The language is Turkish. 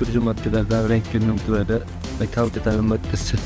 uyarıcı maddelerden renk görüntüleri ve kaliteden maddesi